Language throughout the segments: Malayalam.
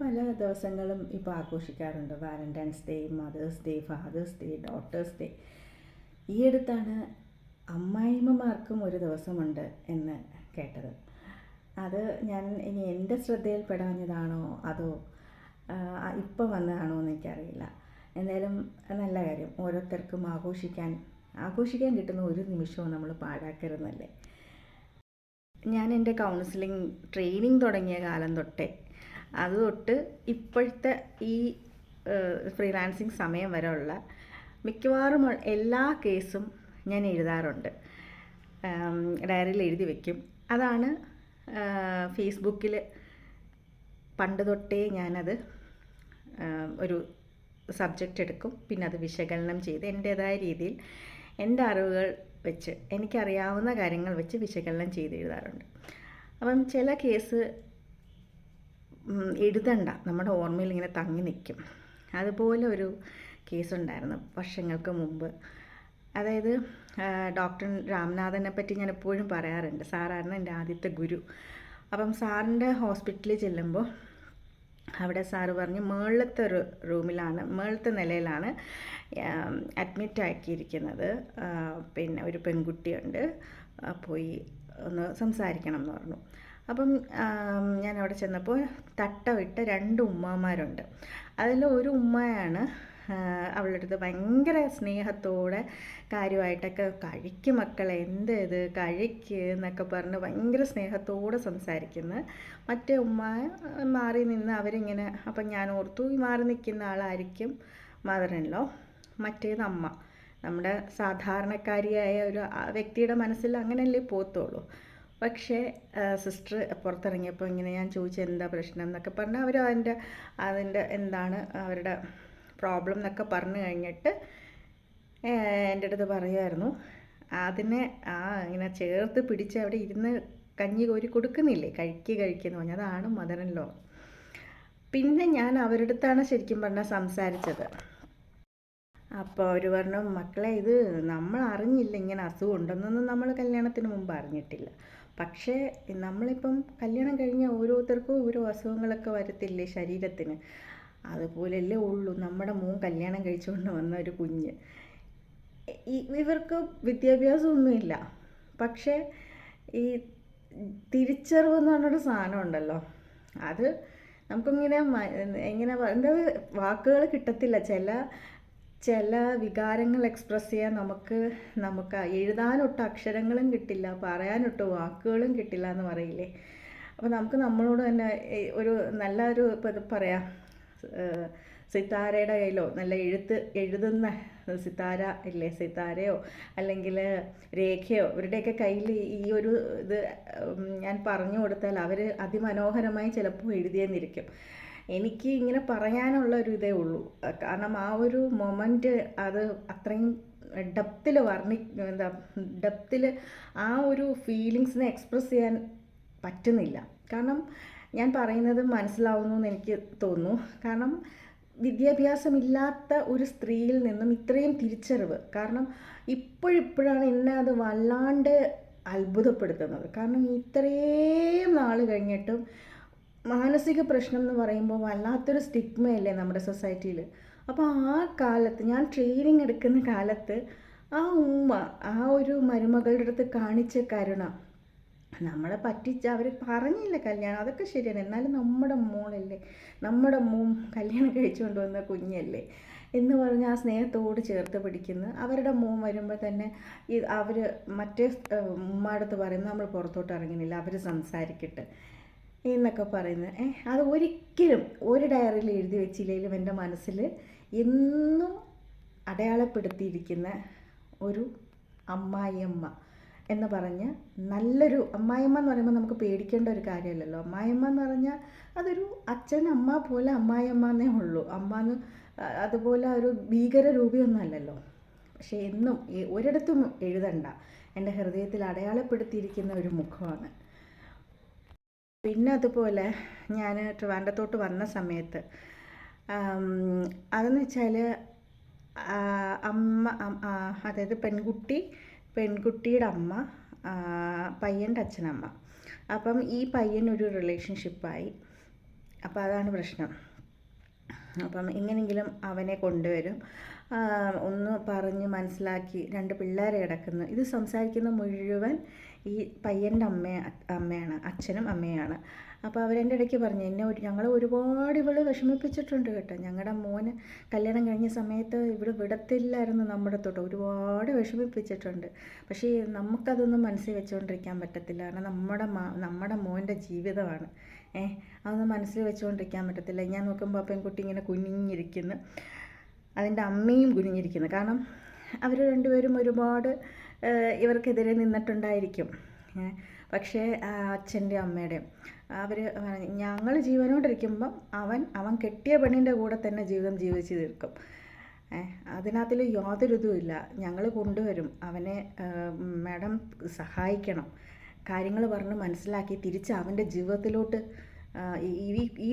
പല ദിവസങ്ങളും ഇപ്പോൾ ആഘോഷിക്കാറുണ്ട്. Valentine's day mother's day father's day daughter's day ഈ അടുത്താണ് അമ്മായിമ്മമാർക്കും ഒരു ദിവസമുണ്ട് എന്ന് കേട്ടത്. അത് ഞാൻ ഇനി എന്റെ ശ്രദ്ധയിൽപ്പെടാഞ്ഞതാണോ? അതോ ഇപ്പം വന്നതാണോ എന്ന് എനിക്കറിയില്ല. എന്തായാലും നല്ല കാര്യം. ഓരോരുത്തർക്കും ആഘോഷിക്കാൻ ആഘോഷിക്കാൻ കിട്ടുന്ന ഒരു നിമിഷവും നമ്മൾ പാഴാക്കരുതെന്നല്ലേ ഞാൻ എന്റെ കൗൺസിലിംഗ് ട്രെയിനിങ് തുടങ്ങിയ കാലം തൊട്ടേ അത് തൊട്ട് ഇപ്പോഴത്തെ ഈ ഫ്രീലാൻസിങ് സമയം വരെയുള്ള മിക്കവാറും എല്ലാ കേസും ഞാൻ എഴുതാറുണ്ട്. ഡയറിയിൽ എഴുതി വയ്ക്കും അതാണ് ഫേസ്ബുക്കിൽ പണ്ട് തൊട്ടേ ഞാനത് ഒരു സബ്ജക്റ്റ് എടുക്കും. പിന്നെ അത് വിശകലനം ചെയ്ത് എന്റേതായ രീതിയിൽ എന്റെ അറിവുകൾ വെച്ച് എനിക്കറിയാവുന്ന കാര്യങ്ങൾ വെച്ച് വിശകലനം ചെയ്ത് എഴുതാറുണ്ട്. അപ്പം ചില കേസ് എഴുതണ്ട. നമ്മുടെ ഓർമ്മയിൽ ഇങ്ങനെ തങ്ങി നിൽക്കും. അതുപോലെ ഒരു കേസുണ്ടായിരുന്നു വർഷങ്ങൾക്ക് മുമ്പ്. അതായത് ഡോക്ടർ രാംനാഥനെ പറ്റി ഞാൻ എപ്പോഴും പറയാറുണ്ട്. സാറായിരുന്നു എന്റെ ആദ്യത്തെ ഗുരു. അപ്പം സാറിന്റെ ഹോസ്പിറ്റലിൽ ചെല്ലുമ്പോൾ അവിടെ സാറ് പറഞ്ഞു മേളത്തെ ഒരു റൂമിലാണ് മേളത്തെ നിലയിലാണ് അഡ്മിറ്റ് ആക്കിയിരിക്കുന്നത്. പിന്നെ ഒരു പെൺകുട്ടിയുണ്ട്. പോയി ഒന്ന് സംസാരിക്കണം എന്ന് പറഞ്ഞു. അപ്പം ഞാൻ അവിടെ ചെന്നപ്പോൾ തട്ടമിട്ട രണ്ട് ഉമ്മമാരുണ്ട്. അതിൽ ഒരു ഉമ്മയാണ് അവളുടെ അടുത്ത് ഭയങ്കര സ്നേഹത്തോടെ കാര്യമായിട്ടൊക്കെ കഴിക്ക് മക്കളെ എന്ത് ഇത് കഴിക്ക് എന്നൊക്കെ പറഞ്ഞ് ഭയങ്കര സ്നേഹത്തോടെ സംസാരിക്കുന്നത് മറ്റേ ഉമ്മ മാറി നിന്ന് അവരിങ്ങനെ അപ്പം ഞാൻ ഓർത്തു ഈ മാറി നിൽക്കുന്ന ആളായിരിക്കും മദറിനല്ലോ മറ്റേത് അമ്മ. നമ്മുടെ സാധാരണക്കാരിയായ ഒരു വ്യക്തിയുടെ മനസ്സിൽ അങ്ങനെയല്ലേ പോത്തുള്ളൂ പക്ഷേ സിസ്റ്റർ പുറത്തിറങ്ങിയപ്പോൾ ഇങ്ങനെ ഞാൻ ചോദിച്ചു എന്താ പ്രശ്നം? എന്നൊക്കെ പറഞ്ഞാൽ അവർ അതിന്റെ അതിന്റെ എന്താണ് അവരുടെ പ്രോബ്ലം എന്നൊക്കെ പറഞ്ഞു കഴിഞ്ഞിട്ട് എന്റെ അടുത്ത് പറയുമായിരുന്നു അതിനെ ആ ഇങ്ങനെ ചേർത്ത് പിടിച്ച് അവിടെ ഇരുന്ന് കഞ്ഞി കോരി കൊടുക്കുന്നില്ലേ? കഴിക്കുക കഴിക്കുന്നു പറഞ്ഞു. അതാണ് മദർ ലോ. പിന്നെ ഞാൻ അവരുടെ അടുത്താണ് ശരിക്കും പറഞ്ഞാൽ സംസാരിച്ചത്. അപ്പോൾ അവർ പറഞ്ഞു മക്കളെ ഇത് നമ്മൾ അറിഞ്ഞില്ല ഇങ്ങനെ അസുഖം ഉണ്ടെന്നൊന്നും നമ്മൾ കല്യാണത്തിന് മുമ്പ് അറിഞ്ഞിട്ടില്ല. പക്ഷേ നമ്മളിപ്പം കല്യാണം കഴിഞ്ഞ ഓരോരുത്തർക്കും ഓരോ അസുഖങ്ങളൊക്കെ വരത്തില്ലേ ശരീരത്തിന്? അതുപോലെയല്ലേ ഉള്ളൂ. നമ്മുടെ മോൻ കല്യാണം കഴിച്ചുകൊണ്ട് വന്ന ഒരു കുഞ്ഞ്. ഇവർക്ക് വിദ്യാഭ്യാസമൊന്നുമില്ല. പക്ഷേ ഈ തിരിച്ചറിവ് എന്ന് പറഞ്ഞൊരു സാധനം ഉണ്ടല്ലോ. അത് നമുക്കിങ്ങനെ എങ്ങനെ എന്താ വാക്കുകൾ കിട്ടത്തില്ല. ചില ചില വികാരങ്ങൾ എക്സ്പ്രസ് ചെയ്യാൻ നമുക്ക് നമുക്ക് എഴുതാനൊട്ട് അക്ഷരങ്ങളും കിട്ടില്ല പറയാനൊട്ട് വാക്കുകളും കിട്ടില്ല എന്ന് പറയില്ലേ? അപ്പോൾ നമുക്ക് നമ്മളോട് തന്നെ ഒരു നല്ലൊരു ഇപ്പോൾ പറയാം. സിത്താരയുടെ കയ്യിലോ നല്ല എഴുത്ത് എഴുതുന്ന സിത്താര ഇല്ലേ സിത്താരയോ അല്ലെങ്കിൽ രേഖയോ ഇവരുടെയൊക്കെ കയ്യിൽ ഈ ഒരു ഇത് ഞാൻ പറഞ്ഞു കൊടുത്താൽ അവർ അതിമനോഹരമായി ചിലപ്പോൾ എഴുതിയെന്നിരിക്കും. എനിക്ക് ഇങ്ങനെ പറയാനുള്ള ഒരു ഇതേ ഉള്ളൂ. കാരണം ആ ഒരു മൊമെന്റ് അത് അത്രയും ഡെപ്തിൽ വർണി എന്താ ഡെപ്തിൽ ആ ഒരു ഫീലിങ്സിനെ എക്സ്പ്രസ് ചെയ്യാൻ പറ്റുന്നില്ല. കാരണം ഞാൻ പറയുന്നത് മനസ്സിലാവുന്നു എന്ന് എനിക്ക് തോന്നുന്നു. കാരണം വിദ്യാഭ്യാസമില്ലാത്ത ഒരു സ്ത്രീയിൽ നിന്നും ഇത്രയും തിരിച്ചറിവ്. കാരണം ഇപ്പോഴിപ്പോഴാണ് എന്നെ അത് വല്ലാണ്ട് അത്ഭുതപ്പെടുത്തുന്നത്. കാരണം ഇത്രയും നാൾ കഴിഞ്ഞിട്ടും മാനസിക പ്രശ്നം എന്ന് പറയുമ്പോൾ വല്ലാത്തൊരു സ്റ്റിഗ്മയല്ലേ നമ്മുടെ സൊസൈറ്റിയിൽ അപ്പോൾ ആ കാലത്ത് ഞാൻ ട്രെയിനിങ് എടുക്കുന്ന കാലത്ത് ആ ഉമ്മ ആ ഒരു മരുമകളുടെ അടുത്ത് കാണിച്ച കരുണ നമ്മളെ പറ്റിച്ച് അവർ പറഞ്ഞില്ല കല്യാണം അതൊക്കെ ശരിയാണ്. എന്നാലും നമ്മുടെ മോളല്ലേ നമ്മുടെ മോൻ കല്യാണം കഴിച്ചുകൊണ്ട് വന്ന കുഞ്ഞല്ലേ എന്ന് പറഞ്ഞ് ആ സ്നേഹത്തോട് ചേർത്ത് പിടിക്കുന്നു. അവരുടെ മോൻ വരുമ്പോൾ തന്നെ ഈ അവർ മറ്റേ ഉമ്മടുത്ത് പറയുന്നു നമ്മൾ പുറത്തോട്ട് ഇറങ്ങുന്നില്ല അവർ സംസാരിക്കട്ടെ. എന്നൊക്കെ പറയുന്നത്. ഏ അത് ഒരിക്കലും ഒരു ഡയറിയിൽ എഴുതി വെച്ചില്ലെങ്കിലും എന്റെ മനസ്സിൽ എന്നും അടയാളപ്പെടുത്തിയിരിക്കുന്ന ഒരു അമ്മായിയമ്മ എന്ന് പറഞ്ഞ് നല്ലൊരു അമ്മായിയമ്മ എന്ന് പറയുമ്പോൾ നമുക്ക് പേടിക്കേണ്ട ഒരു കാര്യമല്ലല്ലോ. അമ്മായിയമ്മ എന്ന് പറഞ്ഞാൽ അതൊരു അച്ഛൻ അമ്മ പോലെ അമ്മായിയമ്മ എന്നേ ഉള്ളൂ. അമ്മ എന്ന് അതുപോലെ ഒരു ഭീകര രൂപിയൊന്നുമല്ലല്ലോ പക്ഷേ എന്നും ഒരിടത്തും എഴുതണ്ട. എന്റെ ഹൃദയത്തിൽ അടയാളപ്പെടുത്തിയിരിക്കുന്ന ഒരു മുഖമാണ്. പിന്നെ അതുപോലെ ഞാൻ ട്രിവാൻഡത്തോട്ട് വന്ന സമയത്ത് അതെന്ന് വെച്ചാൽ അമ്മ അതായത് പെൺകുട്ടി പെൺകുട്ടിയുടെ അമ്മ പയ്യന്റെ അച്ഛനമ്മ. അപ്പം ഈ പയ്യനൊരു റിലേഷൻഷിപ്പായി അപ്പോൾ അതാണ് പ്രശ്നം. അപ്പം എങ്ങനെയെങ്കിലും അവനെ കൊണ്ടുവരും. ഒന്ന് പറഞ്ഞ് മനസ്സിലാക്കി രണ്ട് പിള്ളേരെ കിടക്കുന്നു ഇത് സംസാരിക്കുന്ന മുഴുവൻ ഈ പയ്യന്റെ അമ്മ അമ്മയാണ് അച്ഛനും അമ്മയാണ്. അപ്പോൾ അവരെന്റെ ഇടയ്ക്ക് പറഞ്ഞു എന്നെ ഒരു ഞങ്ങൾ ഒരുപാട് ഇവൾ വിഷമിപ്പിച്ചിട്ടുണ്ട് കേട്ടോ. ഞങ്ങളുടെ മോന് കല്യാണം കഴിഞ്ഞ സമയത്ത് ഇവിടെ വിടത്തില്ലായിരുന്നു നമ്മുടെ തൊട്ട്. ഒരുപാട് വിഷമിപ്പിച്ചിട്ടുണ്ട്. പക്ഷേ നമുക്കതൊന്നും മനസ്സിൽ വെച്ചുകൊണ്ടിരിക്കാൻ പറ്റത്തില്ല. കാരണം നമ്മുടെ നമ്മുടെ മോന്റെ ജീവിതമാണ്. ഏഹ് അതൊന്നും മനസ്സിൽ വെച്ചുകൊണ്ടിരിക്കാൻ പറ്റത്തില്ല. ഞാൻ നോക്കുമ്പോൾ ആ പെൺകുട്ടി ഇങ്ങനെ കുനിഞ്ഞിരിക്കുന്നു. അതിന്റെ അമ്മയും കുനിഞ്ഞിരിക്കുന്നു. കാരണം അവർ രണ്ടുപേരും ഒരുപാട് ഇവർക്കെതിരെ നിന്നിട്ടുണ്ടായിരിക്കും. പക്ഷേ അച്ഛന്റെ അമ്മയുടെയും അവർ ഞങ്ങൾ ജീവനോടിരിക്കുമ്പം അവൻ അവൻ കെട്ടിയ പെണ്ണിന്റെ കൂടെ തന്നെ ജീവിതം ജീവിച്ച് തീർക്കും. അതിനകത്തിൽ യാതൊരു ഇതുമില്ല ഞങ്ങൾ കൊണ്ടുവരും. അവനെ മാഡം സഹായിക്കണം. കാര്യങ്ങൾ പറഞ്ഞ് മനസ്സിലാക്കി തിരിച്ച് അവന്റെ ജീവിതത്തിലോട്ട് ഈ ഈ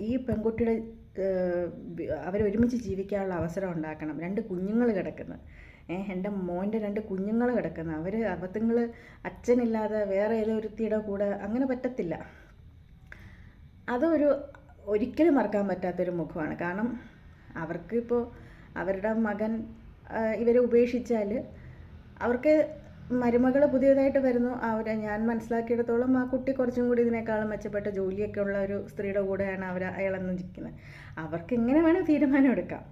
ഈ പെൺകുട്ടിയുടെ അവരൊരുമിച്ച് ജീവിക്കാനുള്ള അവസരം ഉണ്ടാക്കണം. രണ്ട് കുഞ്ഞുങ്ങൾ കിടക്കുന്നു എന്റെ മോന്റെ രണ്ട് കുഞ്ഞുങ്ങൾ കിടക്കുന്നത് അവർ അബദ്ധങ്ങൾ അച്ഛനില്ലാതെ വേറെ ഏതോ ഒരുത്തിയുടെ കൂടെ അങ്ങനെ പറ്റത്തില്ല. അതൊരു ഒരിക്കലും മറക്കാൻ പറ്റാത്തൊരു മുഖമാണ്. കാരണം അവർക്ക് ഇപ്പോൾ അവരുടെ മകൻ ഇവരെ ഉപേക്ഷിച്ചാൽ അവർക്ക് മരുമകൾ പുതിയതായിട്ട് വരുന്നു. അവരെ ഞാൻ മനസ്സിലാക്കിയിടത്തോളം ആ കുട്ടി കുറച്ചും കൂടി ഇതിനേക്കാളും മെച്ചപ്പെട്ട ജോലിയൊക്കെ ഉള്ള ഒരു സ്ത്രീയുടെ കൂടെയാണ് അവർ അയാളെന്ന് നിൽക്കുന്നത്. അവർക്ക് എങ്ങനെ വേണം തീരുമാനം എടുക്കാം.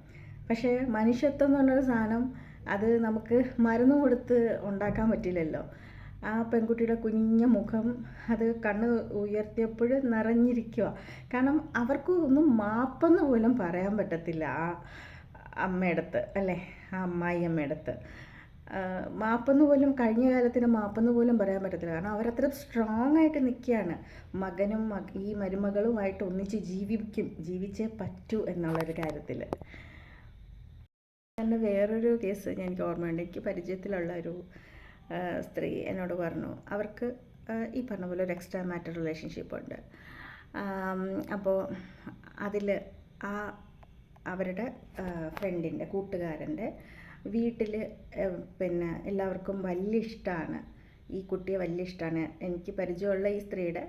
പക്ഷേ മനുഷ്യത്വം എന്ന് പറഞ്ഞൊരു സാധനം അത് നമുക്ക് മരുന്ന് കൊടുത്ത് ഉണ്ടാക്കാൻ പറ്റില്ലല്ലോ. ആ പെൺകുട്ടിയുടെ കുഞ്ഞ മുഖം അത് കണ്ണ് ഉയർത്തിയപ്പോൾ നിറഞ്ഞിരിക്കുക കാരണം അവർക്ക് ഒന്നും മാപ്പെന്ന് പോലും പറയാൻ പറ്റത്തില്ല ആ അമ്മയടുത്ത് അല്ലേ? ആ അമ്മായി അമ്മയടുത്ത്. മാപ്പെന്ന് പോലും കഴിഞ്ഞ കാലത്തിന് മാപ്പെന്ന് പോലും പറയാൻ പറ്റത്തില്ല. കാരണം അവരത്ര സ്ട്രോങ് ആയിട്ട് നിൽക്കുകയാണ്. മകനും ഈ മരുമകളുമായിട്ട് ഒന്നിച്ച് ജീവിക്കും ജീവിച്ചേ പറ്റൂ എന്നുള്ളൊരു കാര്യത്തിൽ എന്റെ വേറൊരു കേസ് എനിക്ക് ഓർമ്മയുണ്ട്. എനിക്ക് പരിചയത്തിലുള്ള ഒരു സ്ത്രീ എന്നോട് പറഞ്ഞു അവർക്ക് ഈ പറഞ്ഞ പോലെ ഒരു എക്സ്ട്രാ മാറ്റർ റിലേഷൻഷിപ്പ് ഉണ്ട്. അപ്പോൾ അതിൽ ആ അവരുടെ ഫ്രണ്ടിന്റെ കൂട്ടുകാരന്റെ വീട്ടിൽ പിന്നെ എല്ലാവർക്കും വലിയ ഇഷ്ടമാണ് ഈ കുട്ടിയെ വലിയ ഇഷ്ടമാണ് എനിക്ക് പരിചയമുള്ള ഈ സ്ത്രീയുടെ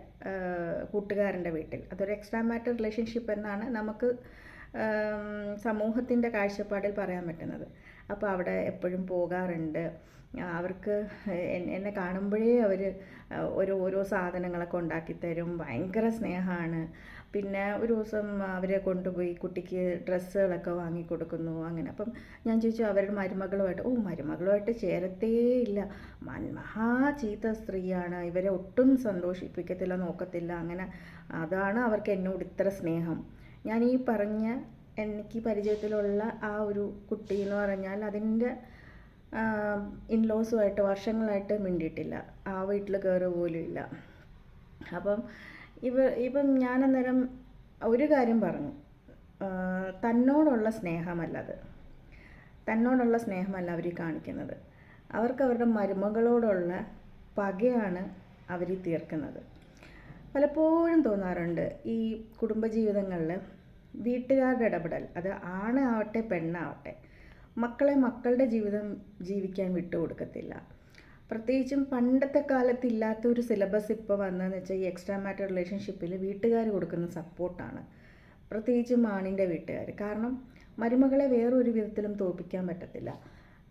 കൂട്ടുകാരന്റെ വീട്ടിൽ. അതൊരു എക്സ്ട്രാ മാറ്റർ റിലേഷൻഷിപ്പ് എന്നാണ് നമുക്ക് സമൂഹത്തിന്റെ കാഴ്ചപ്പാടിൽ പറയാൻ പറ്റുന്നത്. അപ്പോൾ അവിടെ എപ്പോഴും പോകാറുണ്ട്. അവർക്ക് എന്നെ കാണുമ്പോഴേ അവർ ഓരോ ഓരോ സാധനങ്ങളൊക്കെ ഉണ്ടാക്കി തരും. ഭയങ്കര സ്നേഹമാണ്. പിന്നെ ഒരു ദിവസം അവരെ കൊണ്ടുപോയി കുട്ടിക്ക് ഡ്രസ്സുകളൊക്കെ വാങ്ങി കൊടുക്കുന്നു. അങ്ങനെ. അപ്പം ഞാൻ ചോദിച്ചു അവരുടെ മരുമകളുമായിട്ട് ഓ മരുമകളുമായിട്ട് ചേരത്തേ ഇല്ല. മഹാ ചീത്ത സ്ത്രീയാണ്. ഇവരെ ഒട്ടും സന്തോഷിപ്പിക്കത്തില്ല നോക്കത്തില്ല. അങ്ങനെ. അതാണ് അവർക്ക് എന്നോട് ഇത്ര സ്നേഹം. ഞാൻ ഈ പറഞ്ഞ എനിക്ക് പരിചയത്തിലുള്ള ആ ഒരു കുട്ടി എന്ന് പറഞ്ഞാൽ അതിന്റെ ഇൻലോസുമായിട്ട് വർഷങ്ങളായിട്ട് മിണ്ടിയിട്ടില്ല. ആ വീട്ടിൽ കയറുക പോലും ഇല്ല. അപ്പം ഇവ ഇപ്പം ഞാൻ അന്നേരം ഒരു കാര്യം പറഞ്ഞു. തന്നോടുള്ള സ്നേഹമല്ലത് തന്നോടുള്ള സ്നേഹമല്ല അവർ കാണിക്കുന്നത്. അവർക്ക് അവരുടെ മരുമകളോടുള്ള പകയാണ് അവർ തീർക്കുന്നത്. പലപ്പോഴും തോന്നാറുണ്ട് ഈ കുടുംബജീവിതങ്ങളിൽ വീട്ടുകാരുടെ ഇടപെടൽ. അത് ആണാവട്ടെ പെണ്ണാവട്ടെ. മക്കളെ മക്കളുടെ ജീവിതം ജീവിക്കാൻ വിട്ടുകൊടുക്കത്തില്ല. പ്രത്യേകിച്ചും പണ്ടത്തെ കാലത്ത് ഇല്ലാത്ത ഒരു സിലബസ് ഇപ്പോൾ വന്നതെന്ന് വെച്ചാൽ ഈ എക്സ്ട്രാ മാറ്റർ റിലേഷൻഷിപ്പിൽ വീട്ടുകാർ കൊടുക്കുന്ന സപ്പോർട്ടാണ്. പ്രത്യേകിച്ചും ആണിന്റെ വീട്ടുകാർ കാരണം മരുമകളെ വേറൊരു വിധത്തിലും തോൽപ്പിക്കാൻ പറ്റത്തില്ല.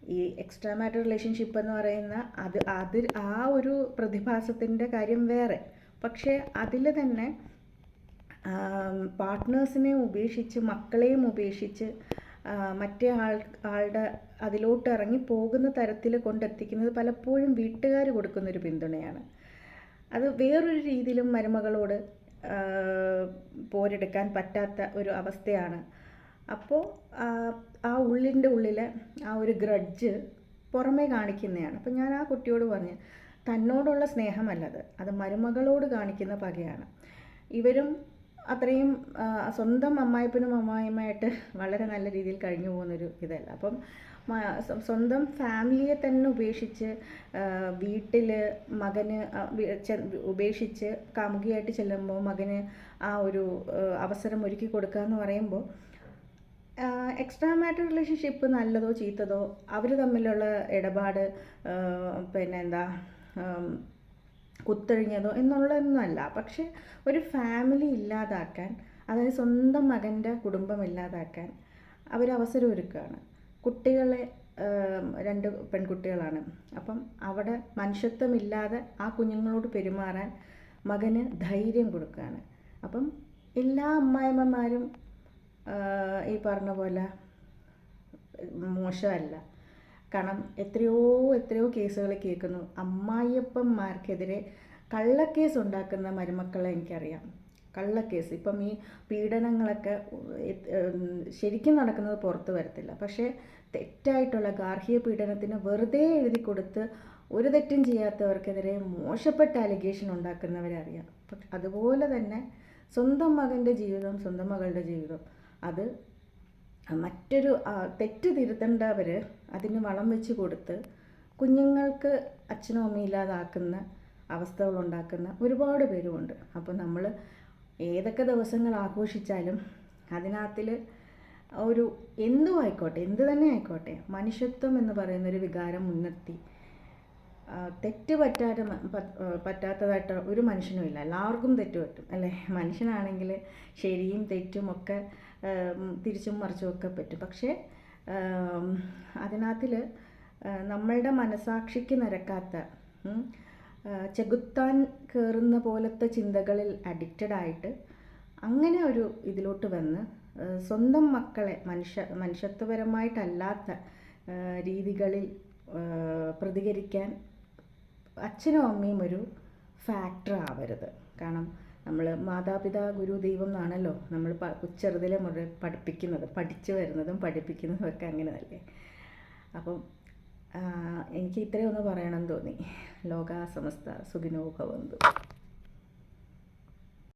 ഈ എക്സ്ട്രാ മാറ്റർ റിലേഷൻഷിപ്പ് എന്ന് പറയുന്ന അത് അത് ആ ഒരു പ്രതിഭാസത്തിന്റെ കാര്യം വേറെ. പക്ഷേ അതിൽ തന്നെ പാർട്ട്നേഴ്സിനെ ഉപേക്ഷിച്ച് മക്കളെയും ഉപേക്ഷിച്ച് മറ്റേ ആൾ ആളുടെ അതിലോട്ട് ഇറങ്ങി പോകുന്ന തരത്തിൽ കൊണ്ടെത്തിക്കുന്നത് പലപ്പോഴും വീട്ടുകാർ കൊടുക്കുന്നൊരു പിന്തുണയാണ്. അത് വേറൊരു രീതിയിലും മരുമകളോട് പോരെടുക്കാൻ പറ്റാത്ത ഒരു അവസ്ഥയാണ്. അപ്പോൾ ആ ഉള്ളിന്റെ ഉള്ളിലെ ആ ഒരു ഗ്രഡ്ജ് പുറമേ കാണിക്കുന്നതാണ്. അപ്പം ഞാൻ ആ കുട്ടിയോട് പറഞ്ഞു തന്നോടുള്ള സ്നേഹമല്ലത് അത് മരുമകളോട് കാണിക്കുന്ന പകയാണ്. ഇവരും അത്രയും സ്വന്തം അമ്മായിപ്പനും അമ്മായിമ്മയായിട്ട് വളരെ നല്ല രീതിയിൽ കഴിഞ്ഞു പോകുന്നൊരു ഇതല്ല. അപ്പം സ്വന്തം ഫാമിലിയെ തന്നെ ഉപേക്ഷിച്ച് വീട്ടിൽ മകന് ഉപേക്ഷിച്ച് കാമുകിയായിട്ട് ചെല്ലുമ്പോൾ മകന് ആ ഒരു അവസരം ഒരുക്കി കൊടുക്കുക എന്ന് പറയുമ്പോൾ എക്സ്ട്രാ മാറ്റർ റിലേഷൻഷിപ്പ് നല്ലതോ ചീത്തതോ അവർ തമ്മിലുള്ള ഇടപാട് പിന്നെ എന്താ കുത്തഴിഞ്ഞതോ എന്നുള്ളതൊന്നുമല്ല. പക്ഷെ ഒരു ഫാമിലി ഇല്ലാതാക്കാൻ അതായത് സ്വന്തം മകന്റെ കുടുംബം ഇല്ലാതാക്കാൻ അവർ അവസരം ഒരുക്കുകയാണ്. കുട്ടികളെ രണ്ട് പെൺകുട്ടികളാണ്. അപ്പം അവിടെ മനുഷ്യത്വമില്ലാതെ ആ കുഞ്ഞുങ്ങളോട് പെരുമാറാൻ മകന് ധൈര്യം കൊടുക്കുകയാണ്. അപ്പം എല്ലാ അമ്മായിമ്മമാരും ഈ പറഞ്ഞ പോലെ മോശമല്ല. കാരണം എത്രയോ എത്രയോ കേസുകൾ കേൾക്കുന്നു. അമ്മായിയപ്പന്മാർക്കെതിരെ കള്ളക്കേസ് ഉണ്ടാക്കുന്ന മരുമക്കളെ എനിക്കറിയാം. കള്ളക്കേസ്. ഇപ്പം ഈ പീഡനങ്ങളൊക്കെ ശരിക്കും നടക്കുന്നത് പുറത്ത് വരത്തില്ല. പക്ഷേ തെറ്റായിട്ടുള്ള ഗാർഹിക പീഡനത്തിന് വെറുതെ എഴുതി കൊടുത്ത് ഒരു തെറ്റും ചെയ്യാത്തവർക്കെതിരെ മോശപ്പെട്ട അലിഗേഷൻ ഉണ്ടാക്കുന്നവരെ അറിയാം. അതുപോലെ തന്നെ സ്വന്തം മകന്റെ ജീവിതം സ്വന്തം മകളുടെ ജീവിതം. അത് മറ്റൊരു തെറ്റ് തിരുത്തേണ്ടവർ അതിന് വളം വെച്ച് കൊടുത്ത് കുഞ്ഞുങ്ങൾക്ക് അച്ഛനും അമ്മയും ഇല്ലാതാക്കുന്ന അവസ്ഥകൾ ഉണ്ടാക്കുന്ന ഒരുപാട് പേരുമുണ്ട്. അപ്പോൾ നമ്മൾ ഏതൊക്കെ ദിവസങ്ങൾ ആഘോഷിച്ചാലും അതിനകത്തിൽ ഒരു എന്തു ആയിക്കോട്ടെ എന്ത് തന്നെ ആയിക്കോട്ടെ മനുഷ്യത്വം എന്ന് പറയുന്നൊരു വികാരം മുൻനിർത്തി തെറ്റ് പറ്റാതെ പറ്റാത്തതായിട്ട് ഒരു മനുഷ്യനും ഇല്ല എല്ലാവർക്കും തെറ്റ് പറ്റും അല്ലേ? മനുഷ്യനാണെങ്കിൽ ശരിയും തെറ്റും ഒക്കെ തിരിച്ചും മറിച്ചും ഒക്കെ പറ്റും. പക്ഷേ അതിനകത്തിൽ നമ്മളുടെ മനസാക്ഷിക്ക് നിരക്കാത്ത ചെകുത്താൻ കയറുന്ന പോലത്തെ ചിന്തകളിൽ അഡിക്റ്റഡ് ആയിട്ട് അങ്ങനെ ഒരു ഇതിലോട്ട് വന്ന് സ്വന്തം മക്കളെ മനുഷ്യ മനുഷ്യത്വപരമായിട്ടല്ലാത്ത രീതികളിൽ പ്രതികരിക്കാൻ അച്ഛനും അമ്മയും ഒരു ഫാക്ടർ ആവരുത്. കാരണം നമ്മൾ മാതാപിതാ ഗുരു ദൈവം എന്നാണല്ലോ നമ്മൾ ചെറുതിലെ മുതൽ പഠിപ്പിക്കുന്നത്. പഠിച്ചു വരുന്നതും പഠിപ്പിക്കുന്നതും ഒക്കെ അങ്ങനെ തന്നെ അപ്പം എനിക്ക് ഇത്രയൊന്ന് പറയണം പറയണമെന്ന് തോന്നി. ലോകാസമസ്ത സുഖിനോ ഭവന്തു.